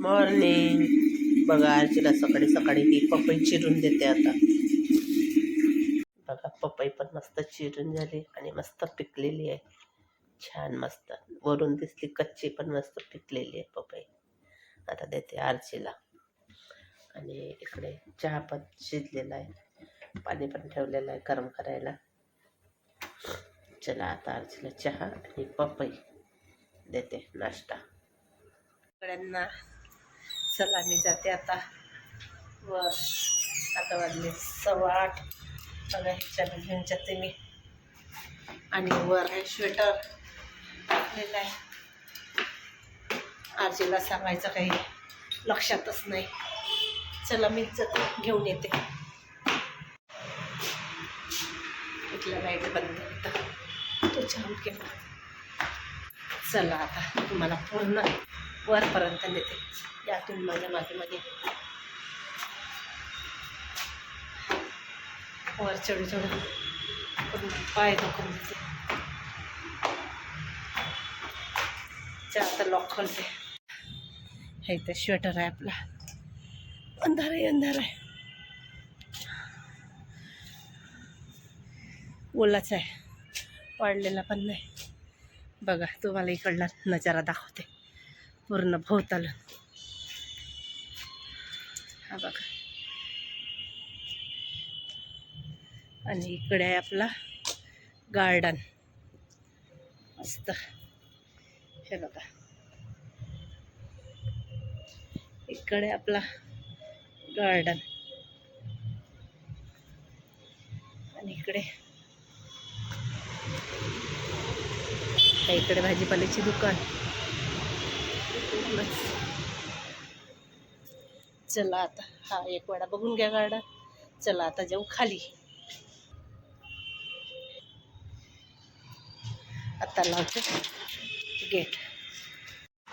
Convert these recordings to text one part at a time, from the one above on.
Morning बघा आजीला सकाळी सकाळी ती पपई चिरून देते आता. बघा पपई पण मस्त चिरून झाली आणि मस्त पिकलेली आहे. छान मस्त. वरून दिसली कच्ची पण मस्त पिकलेली आहे पपई. आता देते आरचीला आणि इकडे चहा पण शिजलेला आहे. पाणी पण ठेवलेलं आहे गरम करायला. चला आता आरचीला चहा आणि पपई देते नाश्ता. सगळ्यांना चला मी जाते आता. व आता वाजले सव्वा आठ. बघा ह्याच्यानं घेऊन जाते मी. आणि वर आहे स्वेटर टाकलेलं आहे. आजीला सांगायचं काही लक्षातच नाही. चला मी जाते घेऊन येते. इथलं लाइट बंद होता. तो छान केला. चला आता तुम्हाला पूर्ण वरपर्यंत नेते. यातून माझ्या मागे मागे वर चढू चढू. करून पाय दुखून देते. चा आता लॉक खोलते. हे इथे स्वेटर आहे आपला. अंधार आहे अंधार आहे. ओलाच आहे. वाढलेला पण नाही. बघा तुम्हाला इकडला नजारा दाखवते. पूर्ण भोवताल. हा बघा. आणि इकडे आहे आपला गार्डन. मस्त. हे बघा. इकडे आपला गार्डन. आणि इकडे. इकडे भाजीपाल्याची दुकान. पूर्णच. चला आता. हा एक वेळा बघून घ्या गार्डन चला आता जाऊ खाली. आता लावते. गेट.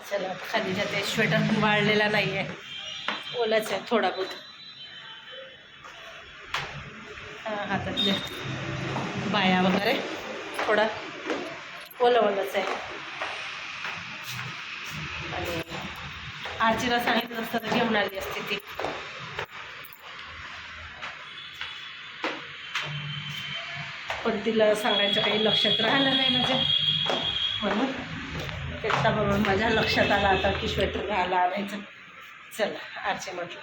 चला खाली जाते. स्वेटर पण वाळलेला नाही आहे ओलाच आहे थोडा बहुत. हा हातातले बाया वगैरे. थोडा ओलं ओलाच आहे. आजीला सांगितलं असतं तर घेऊन आली असते ती. पण तिला सांगायचं काही लक्षात राहिलं नाही माझ्या म्हणून त्याच्याबरोबर माझ्या लक्षात आला आता की स्वेटर घ्यायला आणायचं. चला आरचे म्हटलं.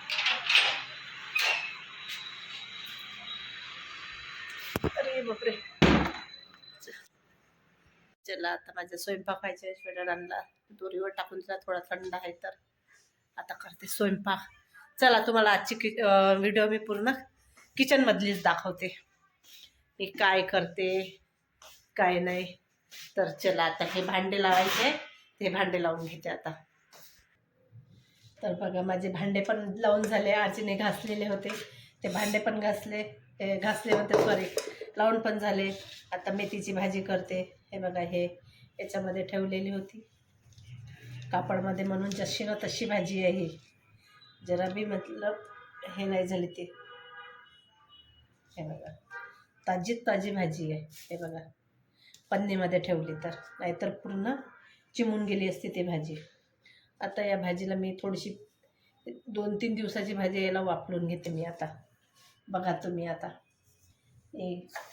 अरे बापरे. चला आता माझ्या स्वयंपाक व्हायच्या स्वेटर आणला दोरीवर टाकून दिला थोडा थंड आहे तर. आता करते स्वयंपाक. चला तुम्हाला आजची कि व्हिडिओ मी पूर्ण किचनमधलीच दाखवते. मी काय करते काय नाही. तर चला आता हे भांडे लावायचे. ते भांडे लावून घेते आता. तर बघा माझे भांडे पण लावून झाले. आजीने घासलेले होते. ते भांडे पण घासले. हे घासले होते सॉरी लावून पण झाले. आता मेथीची भाजी करते. हे बघा हे याच्यामध्ये ठेवलेली होती. कापडमध्ये म्हणून जशी ना तशी भाजी आहे ही. जरा बी मतलब हे नाही झाली ती. हे बघा. ताजीच ताजी भाजी आहे. हे बघा. पन्नीमध्ये ठेवली तर. नाहीतर पूर्ण चिमून गेली असती ती भाजी. आता या भाजीला मी थोडीशी दोन तीन दिवसाची भाजी याला वापरून घेते मी आता. बघा तुम्ही आता.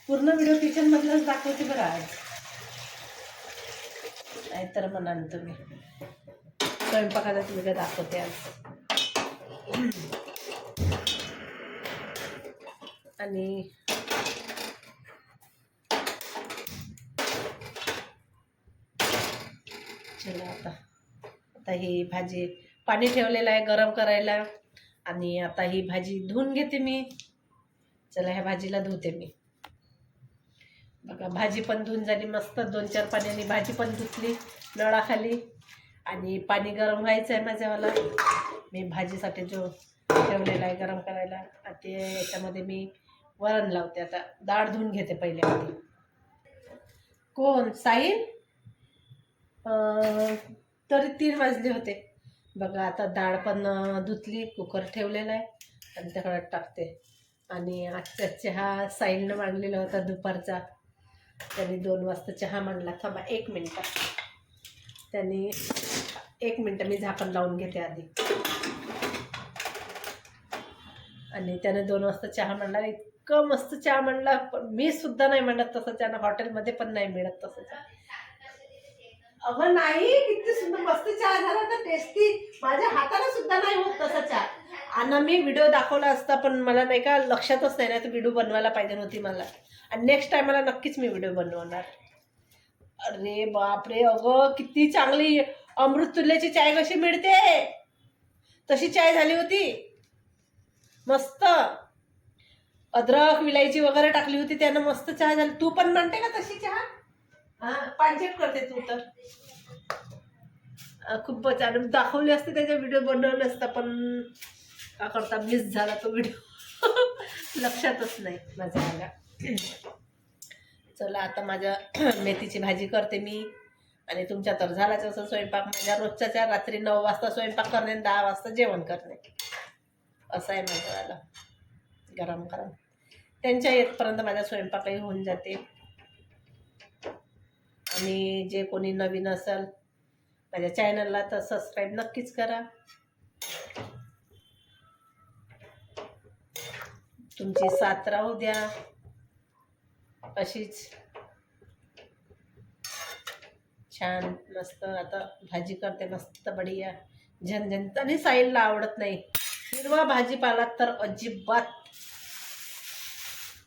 पूर्ण व्हिडिओ किचनमधलंच दाखवते बरं आज. नाहीतर म्हणाल तुम्ही स्वयंपाकाला तुम्ही दाखवते आज. आणि चला आता. आता ही भाजी पाणी ठेवलेलं आहे गरम करायला. आणि आता ही भाजी धुवून घेते मी. चला ह्या भाजीला धुते मी. बघा भाजी पण धुवून झाली मस्त. दोन चार पाण्याने भाजी पण धुतली नळाखाली. आणि पाणी गरम व्हायचं आहे माझ्यावाला मी भाजीसाठी जो ठेवलेला आहे गरम करायला ते याच्यामध्ये मी वरण लावते. आता डाळ धुवून घेते पहिले कोण? साईल तरी तीन वाजले होते. बघा आता डाळ पण धुतली कुकर ठेवलेला आहे. आणि त्या टाकते. आणि आजचा चहा साईलनं मांडलेला होता दुपारचा. त्यांनी दोन वाजता चहा मांडला. थांबा एक मिनटं. त्यांनी एक मिनटं मी झाकण लावून घेते आधी. आणि त्याने दोन वाजता चहा म्हणला इतकं मस्त चहा म्हणला पण मी सुद्धा नाही म्हणत तसं त्यानं हॉटेलमध्ये पण नाही मिळत तसं चहा. अगं नाही किती सुंदर मस्त चहा झाला तर टेस्टी माझ्या हाताला सुद्धा नाही होत तसा चहा. आणि मी व्हिडिओ दाखवला असता पण मला नाही का लक्षातच नाही ना तर व्हिडिओ बनवायला पाहिजे नव्हती मला. आणि नेक्स्ट टाइम मला नक्कीच मी व्हिडिओ बनवणार. अरे बापरे अगं किती चांगली अमृततुल्याची चाय कशी मिळते? तशी चाय झाली होती. मस्त. अद्रक विलायची वगैरे टाकली होती त्यानं मस्त चहा झाली. तू पण म्हणते का तशी चहा? हा पांचट करते तू तर. खूप खूपच आणि दाखवली असते त्याचा व्हिडिओ बनवले असता पण का करता मिस झाला तो व्हिडिओ लक्षातच नाही माझ्या आला चला आता माझ्या मेथीची भाजी करते मी. आणि तुमच्या तर झालाच असं स्वयंपाक. माझ्या रोजच्याच्या रात्री नऊ वाजता स्वयंपाक करणे आणि दहा वाजता जेवण करणे. असं आहे माझ्यावाला गरम गरम. त्यांच्या येतपर्यंत माझा स्वयंपाकही होऊन जाते. आणि जे कोणी नवीन असेल माझ्या चॅनलला तर सबस्क्राईब नक्कीच करा. तुमची साथ राहू द्या. अशीच छान मस्त. आता भाजी करते मस्त बढिया. झणझण तरी साईडला आवडत नाही. हिरवा भाजीपाला तर अजिबात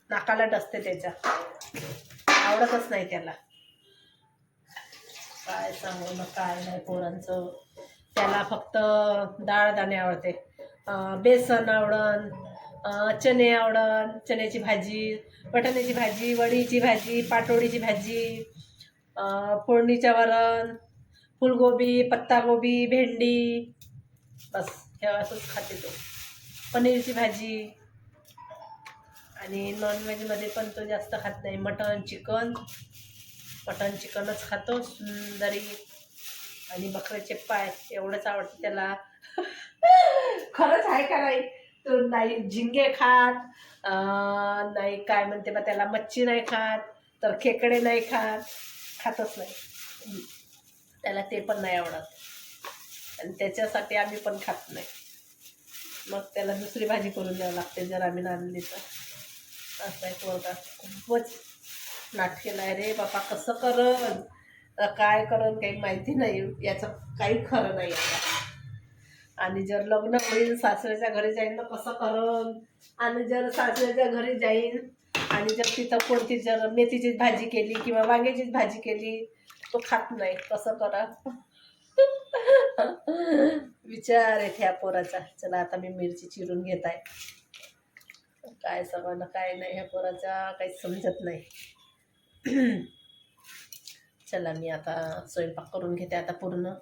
नाकाला डसते त्याच्या. आवडतच नाही त्याला. काय सांगू ना काय नाही पोरांचं. त्याला फक्त डाळ दाणे आवडते बेसन आवडन चणे आवडन चण्याची भाजी वाटाण्याची भाजी वडीची भाजी पाटोळीची भाजी फोडणीच्या वरण फुलगोबी पत्तागोबी भेंडी बस हे असंच खाते तो. पनीरची भाजी आणि नॉनव्हेजमध्ये पण तो जास्त खात नाही. मटन चिकन मटन चिकनच खातो. सुंदरी आणि बकऱ्याचे पाय एवढंच आवडतं त्याला. खरंच आहे का नाही? नाही झिंगे खात नाही काय म्हणते मग त्याला मच्छी नाही खात तर खेकडे नाही खात खातच नाही. त्याला ते पण नाही आवडत. आणि त्याच्यासाठी आम्ही पण खात नाही. मग त्याला दुसरी भाजी करून द्यावं लागते जर आम्ही आणली तर. असं आहे वर्गात खूपच नाटकेला आहे रे बापा कसं करन काय करन काही माहिती नाही. याचं काही खरं नाही आता. आणि जर लग्न होईल सासऱ्याच्या घरी जाईन तर कसं करन? आणि जर सासऱ्याच्या घरी जाईन आणि जर तिथं कोणती जर मेथीचीच भाजी केली किंवा वांग्याचीच भाजी केली तो खात नाही. कसं करा? विचार आहे ह्या पोराचा. चला आता मी मिरची चिरून घेत आहे काय सगळं काय नाही ह्या पोराचा. काही समजत नाही. चला मी आता स्वयंपाक करून घेते आता पूर्ण.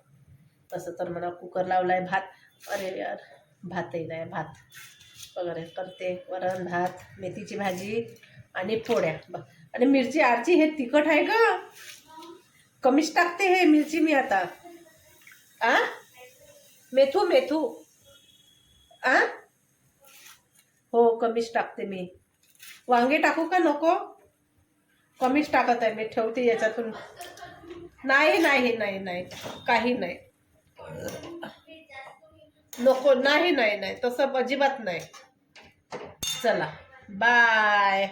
तसं तर मला कुकर लावलाय भात. अरे यार भातही नाही भात वगैरे. करते वरण भात मेथीची भाजी आणि पोळ्या बघ. आणि मिरची आरची हे तिखट आहे का कमीच टाकते हे मिरची मी आता. आ? मेथू मेथू. आ? हो कमीच टाकते मी. वांगे टाकू का नको? कमीच टाकत आहे मी ठेवते याच्यातून. नाही नाही नाही नाही. काही नाही. नको नाही नाही नाही तसं अजिबात नाही. चला बाय.